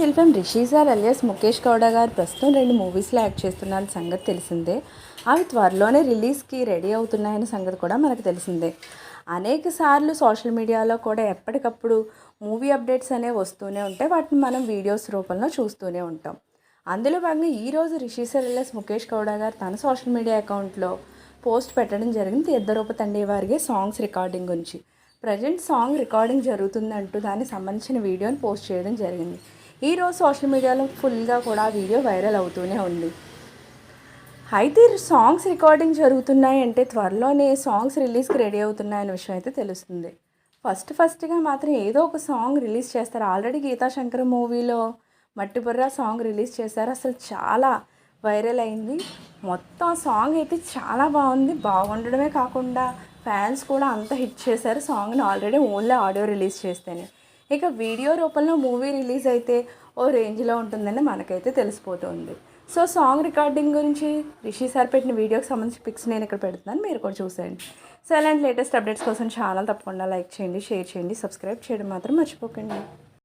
Still film Rishi sir alias Mukesh Gowda గారు ప్రస్తుతం రెండు మూవీస్లో యాక్ట్ చేస్తున్న సంగతి తెలిసిందే. అవి త్వరలోనే రిలీజ్కి రెడీ అవుతున్నాయన్న సంగతి కూడా మనకు తెలిసిందే. అనేక సార్లు సోషల్ మీడియాలో కూడా ఎప్పటికప్పుడు మూవీ అప్డేట్స్ అనేవి వస్తూనే ఉంటాయి వాటిని మనం వీడియోస్ రూపంలో చూస్తూనే ఉంటాం. అందులో భాగంగా ఈరోజు రిషి సార్ ముఖేష్ గౌడ గారు తన సోషల్ మీడియా అకౌంట్లో పోస్ట్ పెట్టడం జరిగింది. ఇద్దరూప తండ్రి వారికి సాంగ్స్ రికార్డింగ్ గురించి. ప్రజెంట్ సాంగ్ రికార్డింగ్ జరుగుతుందంటూ దానికి సంబంధించిన వీడియోని పోస్ట్ చేయడం జరిగింది. ఈరోజు సోషల్ మీడియాలో ఫుల్గా కూడా ఆ వీడియో వైరల్ అవుతూనే ఉంది. అయితే సాంగ్స్ రికార్డింగ్ జరుగుతున్నాయి అంటే త్వరలోనే సాంగ్స్ రిలీజ్కి రెడీ అవుతున్నాయనే విషయం అయితే తెలుస్తుంది. ఫస్ట్ ఫస్ట్గా మాత్రం ఏదో ఒక సాంగ్ రిలీజ్ చేస్తారు. ఆల్రెడీ గీతా శంకర్ మూవీలో మట్టిబుర్ర సాంగ్ రిలీజ్ చేశారు. అసలు చాలా వైరల్ అయింది. మొత్తం ఆ సాంగ్ అయితే చాలా బాగుంది. బాగుండడమే కాకుండా ఫ్యాన్స్ కూడా అంత హిట్ చేశారు. సాంగ్ని ఆల్రెడీ ఓన్లీ ఆడియో రిలీజ్ చేస్తేనే. ఇక వీడియో రూపంలో మూవీ రిలీజ్ అయితే ఓ రేంజ్లో ఉంటుందని మనకైతే తెలిసిపోతుంది. సో సాంగ్ రికార్డింగ్ గురించి రిషి సార్ పెట్టిన వీడియోకి సంబంధించి పిక్స్ నేను ఇక్కడ పెడుతున్నాను మీరు కూడా చూసేయండి. సో అలాంటి లేటెస్ట్ అప్డేట్స్ కోసం ఛానల్ తప్పకుండా లైక్ చేయండి షేర్ చేయండి సబ్స్క్రైబ్ చేయడం మాత్రం మర్చిపోకండి.